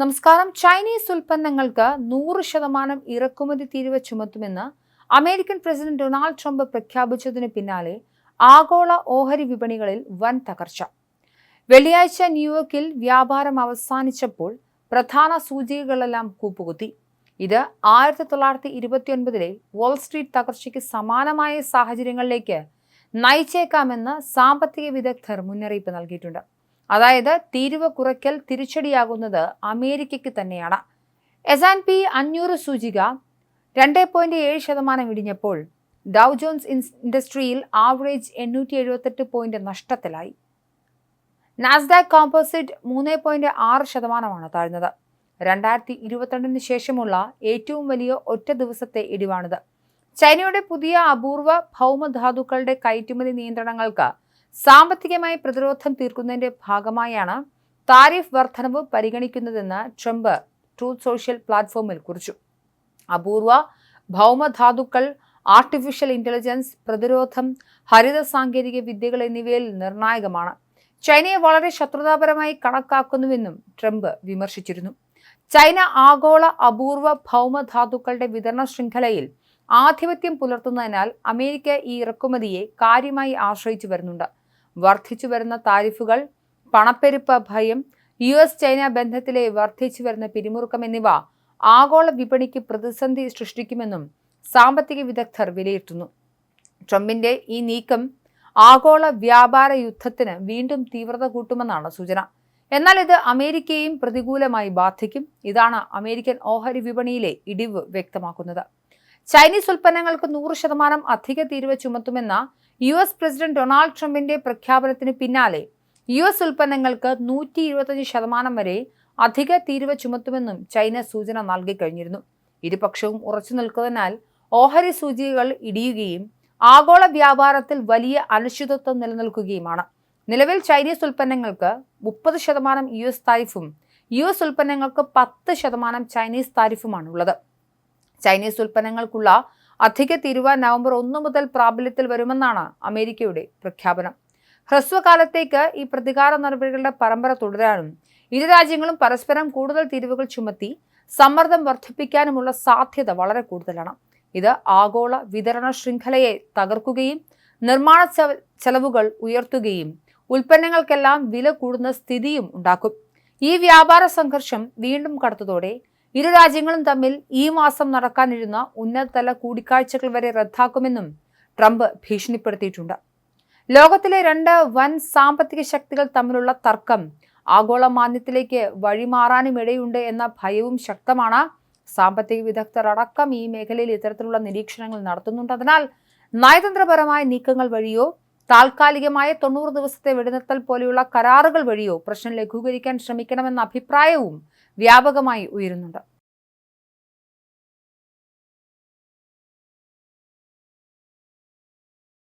നമസ്കാരം. ചൈനീസ് ഉൽപ്പന്നങ്ങൾക്ക് നൂറ് ശതമാനം ഇറക്കുമതി തീരുവ ചുമത്തുമെന്ന് അമേരിക്കൻ പ്രസിഡന്റ് ഡൊണാൾഡ് ട്രംപ് പ്രഖ്യാപിച്ചതിന് പിന്നാലെ ആഗോള ഓഹരി വിപണികളിൽ വൻ തകർച്ച. വെള്ളിയാഴ്ച ന്യൂയോർക്കിൽ വ്യാപാരം അവസാനിച്ചപ്പോൾ പ്രധാന സൂചികകളെല്ലാം കൂപ്പുകുത്തി. ഇത് ആയിരത്തി തൊള്ളായിരത്തി ഇരുപത്തിയൊൻപതിലെ വാൾസ്ട്രീറ്റ് തകർച്ചയ്ക്ക് സമാനമായ സാഹചര്യങ്ങളിലേക്ക് നയിച്ചേക്കാമെന്ന് സാമ്പത്തിക വിദഗ്ധർ മുന്നറിയിപ്പ് നൽകിയിട്ടുണ്ട്. അതായത് തീരുവ കുറയ്ക്കൽ തിരിച്ചടിയാകുന്നത് അമേരിക്കയ്ക്ക് തന്നെയാണ്. എസ് ആൻഡ് പി അഞ്ഞൂറ് സൂചിക രണ്ട് പോയിന്റ് ഏഴ് ശതമാനം ഇടിഞ്ഞപ്പോൾ ഡൗ ജോൺസ് ഇൻഡസ്ട്രിയിൽ ആവറേജ് എണ്ണൂറ്റി എഴുപത്തെട്ട് പോയിന്റ് നഷ്ടത്തിലായി. നാസ്ഡാക് കോമ്പോസിറ്റ് മൂന്ന് പോയിന്റ് ആറ് ശതമാനമാണ് താഴ്ന്നത്. രണ്ടായിരത്തി ഇരുപത്തിരണ്ടിന് ശേഷമുള്ള ഏറ്റവും വലിയ ഒറ്റ ദിവസത്തെ ഇടിവാണിത്. ചൈനയുടെ പുതിയ അപൂർവ ഭൗമധാതുക്കളുടെ കയറ്റുമതി നിയന്ത്രണങ്ങൾക്ക് സാമ്പത്തികമായി പ്രതിരോധം തീർക്കുന്നതിന്റെ ഭാഗമായാണ് താരിഫ് വർധനവ് പരിഗണിക്കുന്നതെന്ന് ട്രംപ് ട്രൂത്ത് സോഷ്യൽ പ്ലാറ്റ്ഫോമിൽ കുറിച്ചു. അപൂർവ ഭൗമധാതുക്കൾ ആർട്ടിഫിഷ്യൽ ഇന്റലിജൻസ് പ്രതിരോധം ഹരിത സാങ്കേതിക വിദ്യകൾ എന്നിവയിൽ നിർണായകമാണ്. ചൈനയെ വളരെ ശത്രുതാപരമായി കണക്കാക്കുന്നുവെന്നും ട്രംപ് വിമർശിച്ചിരുന്നു. ചൈന ആഗോള അപൂർവ ഭൗമധാതുക്കളുടെ വിതരണ ശൃംഖലയിൽ ആധിപത്യം പുലർത്തുന്നതിനാൽ അമേരിക്ക ഈ ഇറക്കുമതിയെ കാര്യമായി ആശ്രയിച്ചു വരുന്നുണ്ട്. വർദ്ധിച്ചു വരുന്ന താരിഫുകൾ പണപ്പെരുപ്പ ഭയം യു എസ് ചൈന ബന്ധത്തിലെ വർദ്ധിച്ചു വരുന്ന പിരിമുറുക്കം എന്നിവ ആഗോള വിപണിക്ക് പ്രതിസന്ധി സൃഷ്ടിക്കുമെന്നും സാമ്പത്തിക വിദഗ്ധർ വിലയിരുത്തുന്നു. ട്രംപിന്റെ ഈ നീക്കം ആഗോള വ്യാപാര യുദ്ധത്തിന് വീണ്ടും തീവ്രത കൂട്ടുമെന്നാണ് സൂചന. എന്നാൽ ഇത് അമേരിക്കയെയും പ്രതികൂലമായി ബാധിക്കും. ഇതാണ് അമേരിക്കൻ ഓഹരി വിപണിയിലെ ഇടിവ് വ്യക്തമാക്കുന്നത്. ചൈനീസ് ഉൽപ്പന്നങ്ങൾക്ക് നൂറ് ശതമാനം അധിക തീരുവ ചുമത്തുമെന്ന യു എസ് പ്രസിഡന്റ് ഡൊണാൾഡ് ട്രംപിന്റെ പ്രഖ്യാപനത്തിന് പിന്നാലെ യു എസ് ഉൽപ്പന്നങ്ങൾക്ക് നൂറ്റി ഇരുപത്തഞ്ച് ശതമാനം വരെ അധിക തീരുവ ചുമത്തുമെന്നും ചൈന സൂചന നൽകി കഴിഞ്ഞിരുന്നു. ഇരുപക്ഷവും ഉറച്ചു നിൽക്കുന്നതിനാൽ ഓഹരി സൂചികകൾ ഇടിയുകയും ആഗോള വ്യാപാരത്തിൽ വലിയ അനിശ്ചിതത്വം നിലനിൽക്കുകയുമാണ്. നിലവിൽ ചൈനീസ് ഉൽപ്പന്നങ്ങൾക്ക് മുപ്പത് ശതമാനം യു എസ് താരിഫും യു എസ് ഉൽപ്പന്നങ്ങൾക്ക് പത്ത് ശതമാനം ചൈനീസ് താരിഫുമാണ് ഉള്ളത്. ചൈനീസ് ഉൽപ്പന്നങ്ങൾക്കുള്ള അധിക തീരുവ നവംബർ ഒന്ന് മുതൽ പ്രാബല്യത്തിൽ വരുമെന്നാണ് അമേരിക്കയുടെ പ്രഖ്യാപനം. ഹ്രസ്വകാലത്തേക്ക് ഈ പ്രതികാര നടപടികളുടെ പരമ്പര തുടരാനും ഇരു രാജ്യങ്ങളും പരസ്പരം കൂടുതൽ തീരുവകൾ ചുമത്തി സമ്മർദ്ദം വർദ്ധിപ്പിക്കാനുമുള്ള സാധ്യത വളരെ കൂടുതലാണ്. ഇത് ആഗോള വിതരണ ശൃംഖലയെ തകർക്കുകയും നിർമ്മാണ ചെലവുകൾ ഉയർത്തുകയും ഉൽപ്പന്നങ്ങൾക്കെല്ലാം വില കൂടുന്ന സ്ഥിതിയും ഉണ്ടാക്കും. ഈ വ്യാപാര സംഘർഷം വീണ്ടും കടത്തതോടെ ഇരു രാജ്യങ്ങളും തമ്മിൽ ഈ മാസം നടക്കാനിരുന്ന ഉന്നതതല കൂടിക്കാഴ്ചകൾ വരെ റദ്ദാക്കുമെന്നും ട്രംപ് ഭീഷണിപ്പെടുത്തിയിട്ടുണ്ട്. ലോകത്തിലെ രണ്ട് വൻ സാമ്പത്തിക ശക്തികൾ തമ്മിലുള്ള തർക്കം ആഗോള മാന്യത്തിലേക്ക് വഴിമാറാനുമിടയുണ്ട് എന്ന ഭയവും ശക്തമാണ് സാമ്പത്തിക വിദഗ്ധർ അടക്കം ഈ മേഖലയിൽ ഇത്തരത്തിലുള്ള നിരീക്ഷണങ്ങൾ നടത്തുന്നുണ്ട്. അതിനാൽ നയതന്ത്രപരമായ നീക്കങ്ങൾ വഴിയോ താൽക്കാലികമായ തൊണ്ണൂറ് ദിവസത്തെ വെടിനിർത്തൽ പോലെയുള്ള കരാറുകൾ വഴിയോ പ്രശ്നം ലഘൂകരിക്കാൻ ശ്രമിക്കണമെന്ന അഭിപ്രായവും വ്യാപകമായി ഉയരുന്നുണ്ട്.